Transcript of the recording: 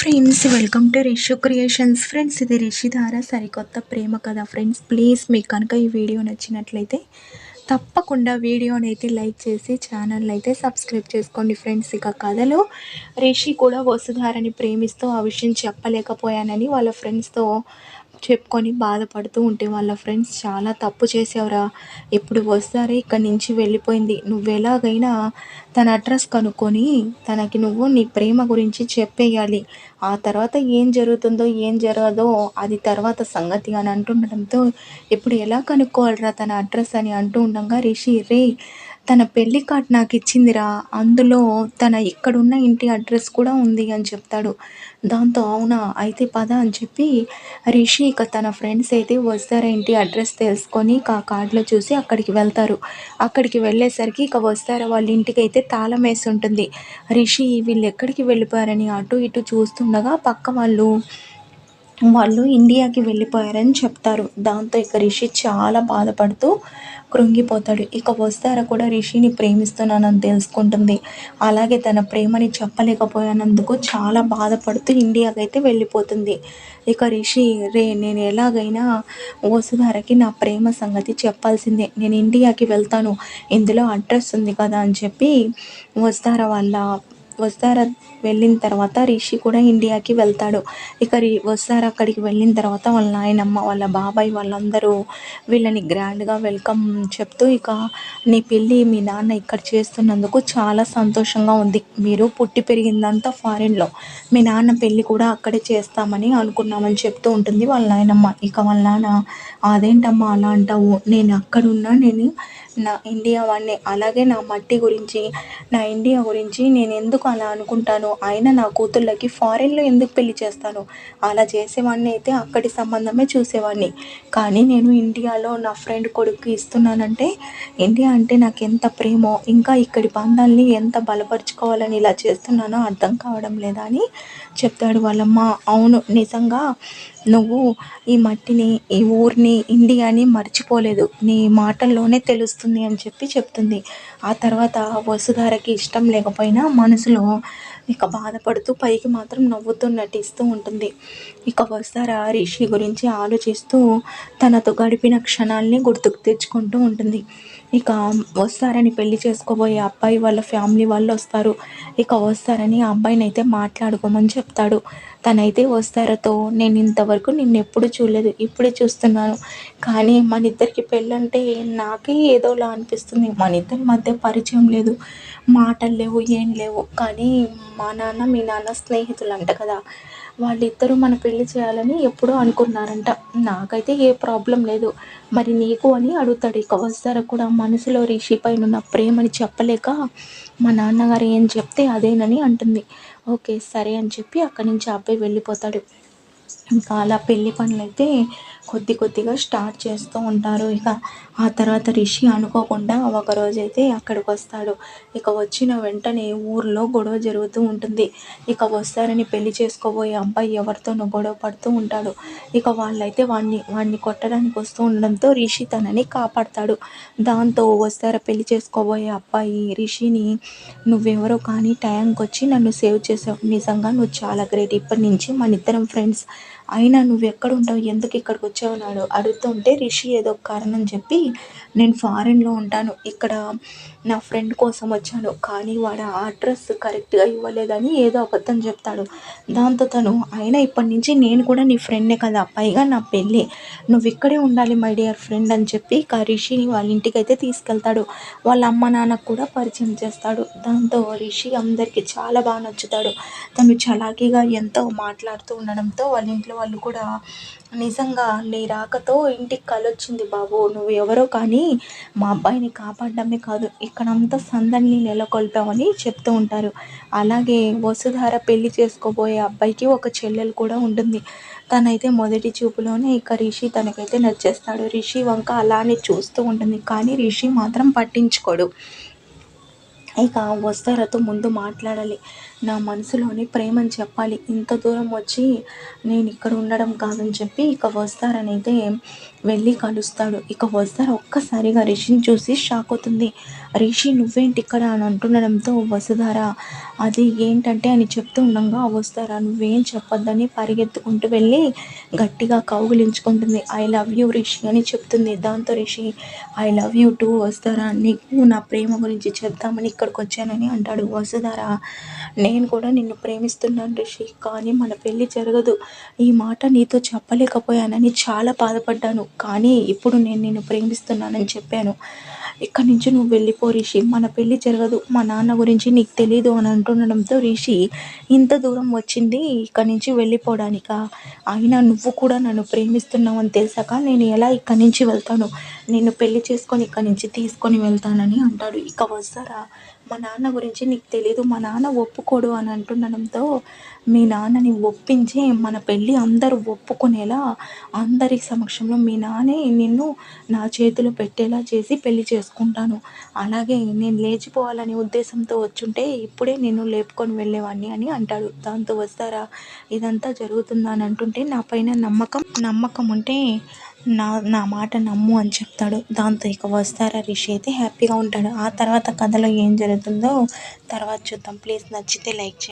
Friends welcome to Rishu creations. Friends ఇది రిషి ధార సరికొత్త ప్రేమ కదా ఫ్రెండ్స్ ప్లీజ్ మీకు కనుక ఈ వీడియో నచ్చినట్లయితే తప్పకుండా వీడియోని అయితే లైక్ చేసి ఛానల్ అయితే సబ్స్క్రైబ్ చేసుకోండి ఫ్రెండ్స్. ఇక కథలో రిషి కూడా వసుధారని ప్రేమిస్తూ ఆ విషయం చెప్పలేకపోయానని వాళ్ళ ఫ్రెండ్స్తో చెప్పుకొని బాధపడుతూ ఉంటే వాళ్ళ ఫ్రెండ్స్ చాలా తప్పు చేసావురా. ఎప్పుడు వస్తారే? ఇక్కడి నుంచి వెళ్ళిపోయింది. నువ్వు ఎలాగైనా తన అడ్రస్ కనుక్కొని తనకి నువ్వు నీ ప్రేమ గురించి చెప్పేయాలి. ఆ తర్వాత ఏం జరుగుతుందో ఏం జరగదో అది తర్వాత సంగతి అని అంటుండడంతో ఇప్పుడు ఎలా కనుక్కోవాలిరా తన అడ్రస్ అని అంటూ ఉండగా రిషి రే తన పెళ్ళి కార్డ్ నాకు ఇచ్చిందిరా అందులో తన ఇక్కడున్న ఇంటి అడ్రస్ కూడా ఉంది అని చెప్తాడు. దాంతో అవునా అయితే పద అని చెప్పి రిషి ఇక తన ఫ్రెండ్స్ అయితే వస్తారా ఇంటి అడ్రస్ తెలుసుకొని ఆ కార్డులో చూసి అక్కడికి వెళ్తారు. అక్కడికి వెళ్ళేసరికి ఇక వస్తారా వాళ్ళ ఇంటికి అయితే తాళం వేసి ఉంటుంది. రిషి వీళ్ళు ఎక్కడికి వెళ్ళిపోయారని అటు ఇటు చూస్తుండగా పక్క వాళ్ళు వాళ్ళు ఇండియాకి వెళ్ళిపోయారని చెప్తారు. దాంతో ఇక రిషి చాలా బాధపడుతూ కృంగిపోతాడు. ఇక వస్తారా కూడా రిషిని ప్రేమిస్తున్నానని తెలుసుకుంటుంది. అలాగే తన ప్రేమని చెప్పలేకపోయానందుకు చాలా బాధపడుతూ ఇండియాకి అయితే వెళ్ళిపోతుంది. ఇక రిషి రే నేను ఎలాగైనా వసుధారకి నా ప్రేమ సంగతి చెప్పాల్సిందే. నేను ఇండియాకి వెళ్తాను. ఇందులో అడ్రస్ ఉంది కదా అని చెప్పి వస్తారా వాళ్ళ వస్తారా వెళ్ళిన తర్వాత రిషి కూడా ఇండియాకి వెళ్తాడు. ఇక రి వస్తారు అక్కడికి వెళ్ళిన తర్వాత వాళ్ళ నాయనమ్మ వాళ్ళ బాబాయ్ వాళ్ళందరూ వీళ్ళని గ్రాండ్గా వెల్కమ్ చెప్తూ ఇక నీ పెళ్ళి మీ నాన్న ఇక్కడ చేస్తున్నందుకు చాలా సంతోషంగా ఉంది. మీరు పుట్టి పెరిగిందంతా ఫారిన్లో. మీ నాన్న పెళ్ళి కూడా అక్కడే చేస్తామని అనుకున్నామని చెప్తూ ఉంటుంది వాళ్ళ నాయనమ్మ. ఇక వాళ్ళ నాన్న అదేంటమ్మా అలా అంటావు? నేను అక్కడున్నా నేను నా ఇండియా వాడిని అలాగే నా మట్టి గురించి నా ఇండియా గురించి నేను ఎందుకు అలా అనుకుంటాను? అయినా నా కూతుళ్ళకి ఫారెన్లో ఎందుకు పెళ్ళి చేస్తాను? అలా చేసేవాడిని అయితే అక్కడి సంబంధమే చూసేవాడిని. కానీ నేను ఇండియాలో నా ఫ్రెండ్ కొడుకు ఇస్తున్నానంటే ఇండియా అంటే నాకు ఎంత ప్రేమో ఇంకా ఇక్కడి బంధాల్ని ఎంత బలపరుచుకోవాలని ఇలా చేస్తున్నానో అర్థం కావడం లేదా అని చెప్తాడు వాళ్ళమ్మ. అవును నిజంగా నువ్వు ఈ మట్టిని ఈ ఊరిని ఇండియాని మర్చిపోలేదు. నీ మాటల్లోనే తెలుస్తుంది అని చెప్పి చెప్తుంది. ఆ తర్వాత వసుధారకి ఇష్టం లేకపోయినా మనసులో ఇక బాధపడుతూ పైకి మాత్రం నవ్వుతూ నటిస్తూ ఉంటుంది. ఇక వస్తారా రిషి గురించి ఆలోచిస్తూ తనతో గడిపిన క్షణాల్ని గుర్తుకు తెచ్చుకుంటూ ఉంటుంది. ఇక వస్తారని పెళ్ళి చేసుకోబోయే అబ్బాయి వాళ్ళ ఫ్యామిలీ వాళ్ళు వస్తారు. ఇక వస్తారని ఆ అబ్బాయిని అయితే మాట్లాడుకోమని చెప్తాడు. తనైతే వస్తారతో నేను ఇంతవరకు నిన్ను ఎప్పుడు చూడలేదు ఇప్పుడే చూస్తున్నాను. కానీ మన ఇద్దరికి పెళ్ళంటే నాకే ఏదోలా అనిపిస్తుంది. మన ఇద్దరి మధ్య పరిచయం లేదు మాటలు లేవు ఏం లేవు. కానీ మా నాన్న మీ నాన్న స్నేహితులు అంట కదా. వాళ్ళిద్దరూ మన పెళ్ళి చేయాలని ఎప్పుడూ అనుకున్నారంట. నాకైతే ఏ ప్రాబ్లం లేదు. మరి నీకు అని అడుగుతాడు. ఇక వస్తారా కూడా మనసులో రిషి పైన ఉన్న ప్రేమని చెప్పలేక మా నాన్నగారు ఏం చెప్తే అదేనని అంటుంది. ఓకే సరే అని చెప్పి అక్కడి నుంచి అబ్బాయి వెళ్ళిపోతాడు. ఇంకా అలా పెళ్ళి పనులు అయితే కొద్ది కొద్దిగా స్టార్ట్ చేస్తూ ఉంటారు. ఇక ఆ తర్వాత రిషి అనుకోకుండా ఒకరోజైతే అక్కడికి వస్తాడు. ఇక వచ్చిన వెంటనే ఊర్లో గొడవ జరుగుతూ ఉంటుంది. ఇక వస్తారని పెళ్ళి చేసుకోబోయే అబ్బాయి ఎవరితోనో గొడవ పడుతూ ఉంటాడు. ఇక వాళ్ళైతే వాడిని వాడిని కొట్టడానికి వస్తూ ఉండడంతో రిషి తనని కాపాడతాడు. దాంతో వస్తారా పెళ్ళి చేసుకోబోయే అబ్బాయి రిషిని నువ్వెవరో కానీ టైంకి వచ్చి నన్ను సేవ్ చేసావు. నిజంగా నువ్వు చాలా గ్రేట్. ఇప్పటి నుంచి మన ఇద్దరం ఫ్రెండ్స్. అయినా నువ్వు ఎక్కడ ఉంటావు ఎందుకు ఇక్కడికి వచ్చావు అన్నాడు. అడుగుతుంటే రిషి ఏదో కారణం చెప్పి నేను ఫారెన్లో ఉంటాను. ఇక్కడ నా ఫ్రెండ్ కోసం వచ్చాను. కానీ వాడు ఆ అడ్రస్ కరెక్ట్గా ఇవ్వలేదని ఏదో అబద్ధం చెప్తాడు. దాంతో తను అయినా ఇప్పటి నుంచి నేను కూడా నీ ఫ్రెండే కదా. పైగా నా పెళ్ళి. నువ్వు ఇక్కడే ఉండాలి మై డియర్ ఫ్రెండ్ అని చెప్పి రిషిని వాళ్ళ ఇంటికి అయితే తీసుకెళ్తాడు. వాళ్ళ అమ్మ నాన్నకు కూడా పరిచయం చేస్తాడు. దాంతో రిషి అందరికీ చాలా బాగా నచ్చుతాడు. తను చలాకీగా ఎంతో మాట్లాడుతూ ఉండడంతో వాళ్ళ ఇంట్లో వాళ్ళు కూడా నిజంగా నీ రాకతో ఇంటికి కలొచ్చింది బాబు. నువ్వు ఎవరో కానీ మా అబ్బాయిని కాపాడడమే కాదు ఇక్కడంతా సందడిని నెలకొల్పామని చెప్తూ ఉంటారు. అలాగే వసుధార పెళ్ళి చేసుకోబోయే అబ్బాయికి ఒక చెల్లెలు కూడా ఉంటుంది. తనైతే మొదటి చూపులోనే ఇక రిషి తనకైతే నచ్చేస్తాడు. రిషి వంక అలానే చూస్తూ ఉంటుంది కానీ రిషి మాత్రం పట్టించుకోడు. ఇక వస్తారతో ముందు మాట్లాడాలి. నా మనసులోని ప్రేమని చెప్పాలి. ఇంత దూరం వచ్చి నేను ఇక్కడ ఉండడం కాదని చెప్పి ఇక వస్తారని అయితే వెళ్ళి కలుస్తాడు. ఇక వస్తారు ఒక్కసారిగా రిషిని చూసి షాక్ అవుతుంది. రిషి నువ్వేంటి ఇక్కడ? అని అంటుండడంతో వసుధార అది ఏంటంటే? అని చెప్తూ ఉండగా వస్తారా నువ్వేం చెప్పొద్దని పరిగెత్తుకుంటూ వెళ్ళి గట్టిగా కౌగులించుకుంటుంది. ఐ లవ్ యూ రిషి అని చెప్తుంది. దాంతో Rishi I love you too వస్తారా. నీకు నా ప్రేమ గురించి చెప్తామని ఇక్కడికి వచ్చానని అంటాడు. వసుధార నేను కూడా నిన్ను ప్రేమిస్తున్నాను రిషి కానీ మన పెళ్ళి జరగదు. ఈ మాట నీతో చెప్పలేకపోయానని చాలా బాధపడ్డాను. కానీ ఇప్పుడు నేను నిన్ను ప్రేమిస్తున్నానని చెప్పాను. ఇక్కడి నుంచి నువ్వు వెళ్ళిపో రిషి. మన పెళ్ళి జరగదు. మా నాన్న గురించి నీకు తెలీదు అని అంటుండడంతో రిషి ఇంత దూరం వచ్చింది ఇక్కడి నుంచి వెళ్ళిపోవడానిక? అయినా నువ్వు కూడా నన్ను ప్రేమిస్తున్నావు అని తెలిసాక నేను ఎలా ఇక్కడి నుంచి వెళ్తాను? నిన్ను పెళ్ళి చేసుకొని ఇక్కడి నుంచి తీసుకొని వెళ్తానని అంటాడు. ఇక వస్తారా? మా నాన్న గురించి నీకు తెలీదు. మా నాన్న ఒప్పుకోడు అని అంటుండడంతో మీ నాన్నని ఒప్పించి మన పెళ్ళి అందరూ ఒప్పుకునేలా అందరి సమక్షంలో మీ నాన్నే నిన్ను నా చేతిలో పెట్టేలా చేసి పెళ్ళి చేసుకుంటాను. అలాగే నేను లేచిపోవాలనే ఉద్దేశంతో వచ్చుంటే ఇప్పుడే నేను లేపుకొని వెళ్ళేవాడిని అని అంటాడు. దాంతో వస్తారా? ఇదంతా జరుగుతుందా అని అంటుంటే నా పైన నమ్మకం నమ్మకం ఉంటే నా నా మాట నమ్ము అని చెప్తాడు. దాంతో ఇక వస్తారా రిషి అయితే హ్యాపీగా ఉంటాడు. ఆ తర్వాత కథలో ఏం జరుగుతుందో తర్వాత చూద్దాం. ప్లీజ్ నచ్చితే లైక్ చేయండి.